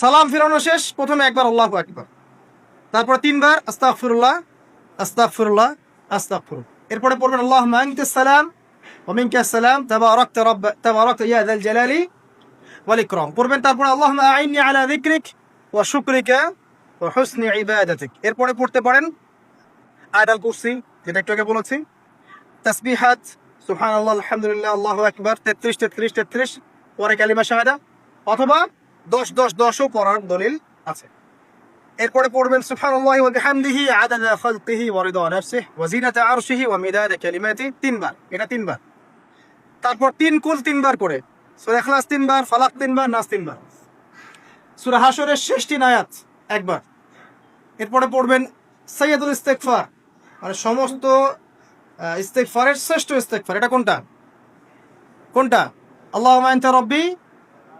সালাম ফিরানো শেষ, প্রথমে একবার আল্লাহ আকবার। তারপরে তিনবার আস্তাকফিরুল্লাহ আস্তাকফিরুল্লাহ আস্তাকফির এরপরে পড়বেন আল্লাহ মাংকে সালাম ওমিনকে সালাম তাবারক তারব তাবারক ইয়াদ আল জালালি ওয়াল পড়বেন, তারপরে আল্লাহ আইনি আলা যিকরিক ওয়া শুকরিকা ওয়া হুসনি ইবাদাতিক। এরপরে পড়তে পারেন, আয়াতুল কুরসি, যেটা একটু আগে বলেছি সুহান আল্লাহ আলহামদুলিল্লাহ, আল্লাহ আকবার, তেত্রিশ তেত্রিশ তেত্রিশ, পরে কালিমা শাহাদা। অথবা 10 10 10 ও পড়ার দলিল আছে। এরপরে পড়বেন, সুবহানাল্লাহি ওয়া বিহামদিহি আদাদা খালকিহি ওয়া রিদা নাফসিহি ওয়া জিনাতা আরশিহি ওয়া মিদাদা কালিমাতি তিনবার। এটা তিনবার। তারপর তিন কুল তিনবার করে সূরা ইখলাস তিনবার, ফালাক তিনবার, নাস তিনবার। সূরা হাশরের শেষ আয়াত, একবার। এরপরে পড়বেন সৈয়দুল ইস্তেগফার। মানে সমস্ত ইস্তেগফারের শ্রেষ্ঠ ইস্তেগফার। এটা কোনটা? কোনটা? আল্লাহুম্মা আনতা রাব্বি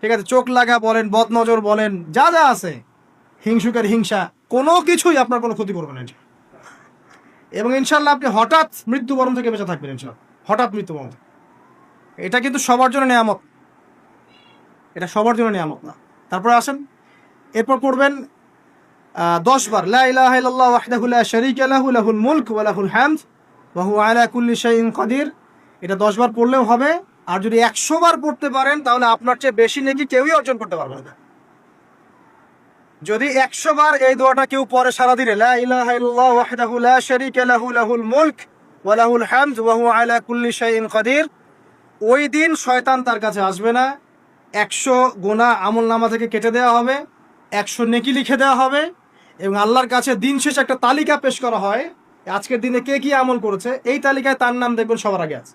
ঠিক আছে, চোখ লাগা বলেন, বদনজর বলেন, যা যা আছে, হিংসুকের হিংসা, কোনো কিছুই আপনার কোনো ক্ষতি করবে না এবং ইনশাল্লাহ আপনি হঠাৎ মৃত্যুবরণ থেকে বেঁচে থাকবেন ইনশাল্লাহ হঠাৎ মৃত্যুবরণ এটা কিন্তু সবার জন্য নিয়ামত। এটা সবার জন্য নিয়ামত না। তারপরে আসেন, এরপর পড়বেন দশ বার লাহুল মুলক ওয়া লাহুল হামদ, ওয়া হুয়া আলা কুল্লি শাইইন কাদির। এটা দশ বার পড়লেও হবে। আর যদি একশো বার পড়তে পারেন, তাহলে আপনার চেয়ে বেশি নাকি কেউই অর্জন করতে পারবে না। যদি একশো বার এই দোয়াটা কেউ পরে সারাদিনে, লা ইলাহা ইল্লাল্লাহ ওয়াহদাহু লা শারীকা লাহু, লাহুল মুলক ওয়া লাহুল হামদ ওয়া আলা কুল্লি শাইইন কাদির ওই দিন শয়তান তার কাছে আসবে না। একশো গোনা আমল নামা থেকে কেটে দেওয়া হবে, একশো নেকি লিখে দেওয়া হবে, এবং আল্লাহর কাছে দিন শেষে একটা তালিকা পেশ করা হয়। আজকের দিনে কে কি আমল করেছে, এই তালিকায় তার নাম দেখবেন সবার আগে আছে।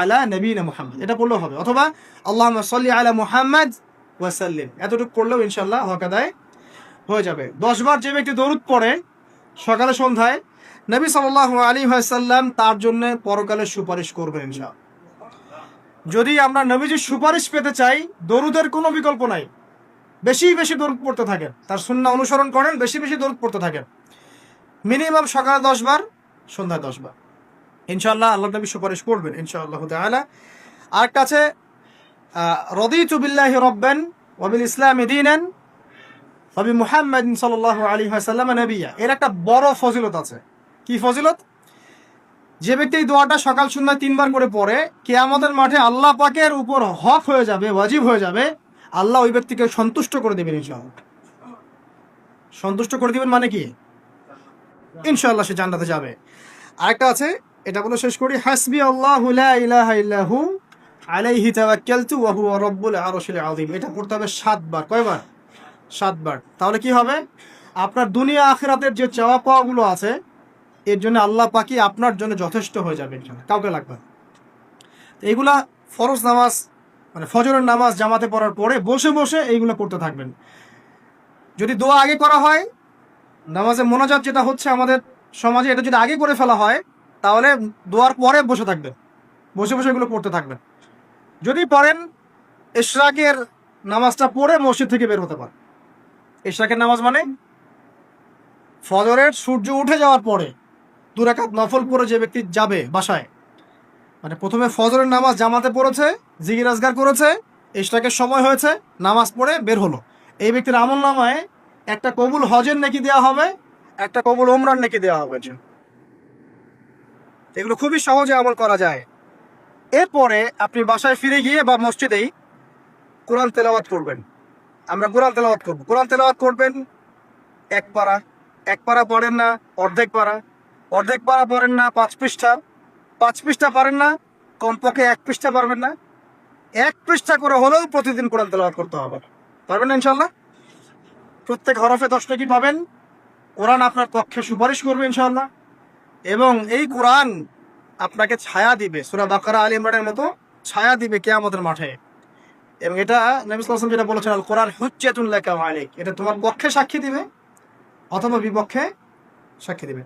আলা নবীনা মুহাম্মদ। এটা পড়লেও হবে। অথবা আল্লাহ সাল্লি আলা মুহাম্মদ ওয়াসাল্লিম। এতটুকু পড়লেও ইনশাল্লাহ হকাদায় হয়ে যাবে। দশবার যে ব্যক্তি দরুদ পড়ে সকালে সন্ধ্যায়, নবী সাল্লাহ আলী সাল্লাম তার জন্য পরকালে সুপারিশ করবেন ইনশাআল্লাহ। যদি আমরা নবীজির সুপারিশ পেতে চাই, দরুদের কোনো বিকল্প নাই। বেশি বেশি দরুদ পড়তে থাকেন তার সুন্না অনুসরণ করেন, বেশি বেশি দরুদ পড়তে থাকেন মিনিমাম সকালে দশ বার, সন্ধ্যায় দশ বার। ইনশাল্লাহ আল্লাহ নবী সুপারিশ করবেন, ইনশাআল্লাহ তাআলা। আর কাছে রদিতু বিল্লাহি রব্বান ওয়াবিল ইসলামি দীনান ওয়াবি মুহাম্মাদ সাল্লাল্লাহু আলাইহি ওয়াসাল্লাম নবিয়া। এর একটা বড় ফজিলত আছে। কি ফজিলত? যে ব্যক্তি এই দোয়াটা সকাল সন্ধ্যায় তিনবার করে পড়ে কে আমাদের মাঠে আল্লাহ পাকের উপর হক হয়ে যাবে, ওয়াজিব হয়ে যাবে, আল্লাহ ওই ব্যক্তিকে সন্তুষ্ট করে দেবেন ইনশাআল্লাহ। সন্তুষ্ট করে দিবেন মানে কি? ইনশাআল্লাহ সে জান্নাতে যাবে। আরেকটা আছে এটা বলে শেষ করি, হাসবি আল্লাহু ইলাহা ইল্লাহু আলাইহি তাওয়াক্কালতু ওয়া হুয়া রাব্বুল আরশিল আযীম। এটা পড়তে হবে সাতবার, কয়বার? সাতবার। তাহলে কি হবে? আপনার দুনিয়া আখিরাতের যে চাওয়া পাওয়াগুলো আছে, এর জন্য আল্লাহ পাকি আপনার জন্য যথেষ্ট হয়ে যাবে। কাউকে লাগবে এইগুলা ফরজ নামাজ মানে ফজরের নামাজ জামাতে পড়ার পরে বসে বসে এইগুলো করতে থাকবেন। যদি দোয়া আগে করা হয়, নামাজে মোনাজাত যেটা হচ্ছে আমাদের সমাজে, এটা যদি আগে করে ফেলা হয় তাহলে দোয়ার পরে বসে থাকবেন বসে বসে এগুলো পড়তে থাকবেন যদি পারেন ইশরাকের নামাজটা পড়ে মসজিদ থেকে বের হতে পারে ইশরাকের নামাজ মানে ফজরের সূর্য উঠে যাওয়ার পরে দুরাকাত নফল পরে যে ব্যক্তি যাবে বাসায় মানে প্রথমে ফজরের নামাজ জামাতে পড়েছে জিগির আজগার করেছে ইশরাকের সময় হয়েছে, নামাজ পড়ে বের হলো। এই ব্যক্তির আমল নামায় একটা কবুল হজের নাকি দেওয়া হবে, একটা কবুল ওমরান নাকি দেওয়া হবে। এগুলো খুবই সহজে আমল করা যায়। এরপরে আপনি বাসায় ফিরে গিয়ে বা মসজিদেই কোরআন তেলাওয়াত করবেন। আমরা কোরআন তেলাওয়াত করব। কোরআন তেলাওয়াত করবেন এক পারা। এক পারা পড়েন না, অর্ধেক পারা। অর্ধেক পারা পড়েন না, পাঁচ পৃষ্ঠা। পাঁচ পৃষ্ঠা পারেন না, কমপক্ষে এক পৃষ্ঠা পারবেন না। এক পৃষ্ঠা করে হলেও প্রতিদিন কোরআন তেলাওয়াত করতে হবে। পারবেন না ইনশাল্লাহ প্রত্যেক হরফে দশ টাকি পাবেন। কোরআন আপনার পক্ষে সুপারিশ করবে ইনশাল্লাহ এবং এই কোরআন আপনাকে ছায়া দিবে। সুরা বাকারা, আলী ইমরানের মতো ছায়া দিবে কেয়ামতের মাঠে। এবং এটা নবী সাল্লাল্লাহু যেটা বলেছেন, আল কোরআন হুজ্জাতুন লেখা ওয়া এটা তোমার পক্ষে সাক্ষী দিবে, অথবা বিপক্ষে সাক্ষী দিবে।